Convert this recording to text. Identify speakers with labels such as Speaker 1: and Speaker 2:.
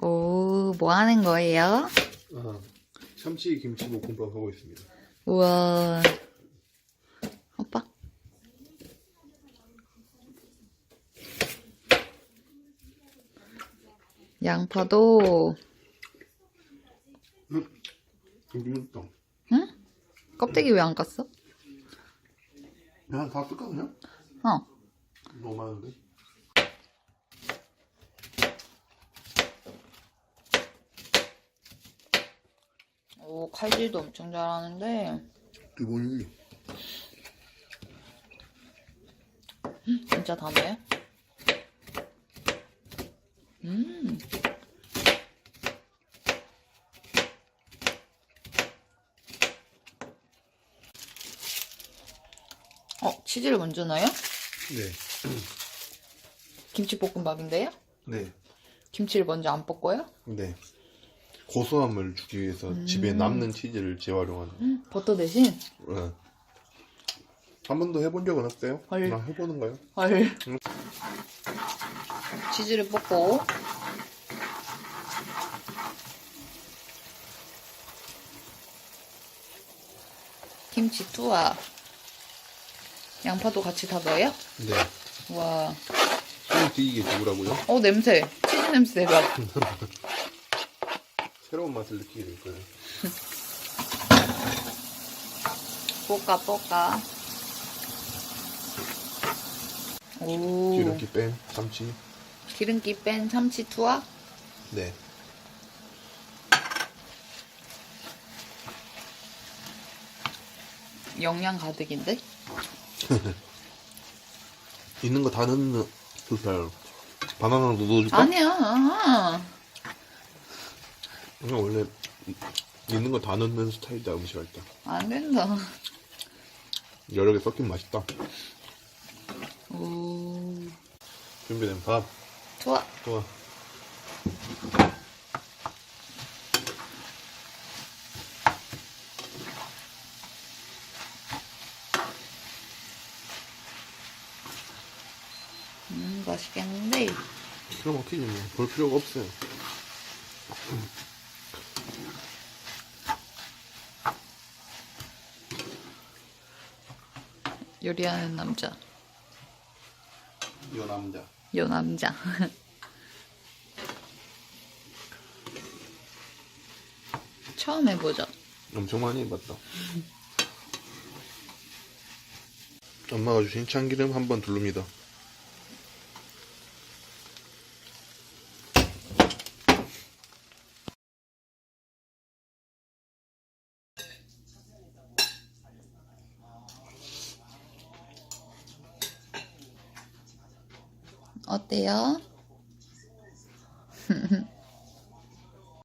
Speaker 1: 오, 뭐 하는 거예요?
Speaker 2: 아, 참치 김치 볶음밥 하고 있습니다.
Speaker 1: 우와. 오빠. 양파도,
Speaker 2: 김치 맛있다.
Speaker 1: 응? 껍데기 왜 안 깠어?
Speaker 2: 그냥 다 쓸까 그냥?
Speaker 1: 어.
Speaker 2: 너무 많은데?
Speaker 1: 오, 칼질도 엄청 잘하는데,
Speaker 2: 기본이
Speaker 1: 진짜 다네. 음. 어, 치즈를 먼저 넣어요?
Speaker 2: 네.
Speaker 1: 김치볶음밥인데요?
Speaker 2: 네.
Speaker 1: 김치를 먼저 안 볶고요?
Speaker 2: 네. 고소함을 주기 위해서 집에 남는 치즈를 재활용하는.
Speaker 1: 음, 버터 대신?
Speaker 2: 네. 한 번도 해본 적은 없어요?
Speaker 1: 헐.
Speaker 2: 나 해보는 거요?
Speaker 1: 헐.
Speaker 2: 음.
Speaker 1: 치즈를 볶고 김치 투하 양파도 같이 다 넣어요?
Speaker 2: 네.
Speaker 1: 와,
Speaker 2: 손 뒤이게 주우라고요?
Speaker 1: 어 냄새 치즈 냄새 대박
Speaker 2: 새로운 맛을 느끼게 될 거예요.
Speaker 1: 볶아 볶아 오
Speaker 2: 기름기 뺀 참치.
Speaker 1: 기름기 뺀 참치 투하
Speaker 2: 네.
Speaker 1: 영양 가득인데?
Speaker 2: 있는 거 다 넣는 그살 바나나도 넣어줄까?
Speaker 1: 아니야
Speaker 2: 그냥 원래 있는 거 다 넣는 스타일이다 음식 할 때.
Speaker 1: 안 된다
Speaker 2: 여러 개 섞이면 맛있다.
Speaker 1: 오
Speaker 2: 준비된 밥.
Speaker 1: 투하
Speaker 2: 좋아.
Speaker 1: 음 맛있겠는데
Speaker 2: 그럼 어떻게 뭐, 볼 필요가 없어요.
Speaker 1: 요리하는 남자
Speaker 2: 이 남자.
Speaker 1: 요 남자 처음 해보죠
Speaker 2: 엄청 많이 해봤다. 엄마가 주신 참기름 한번 두릅니다.
Speaker 1: 어때요?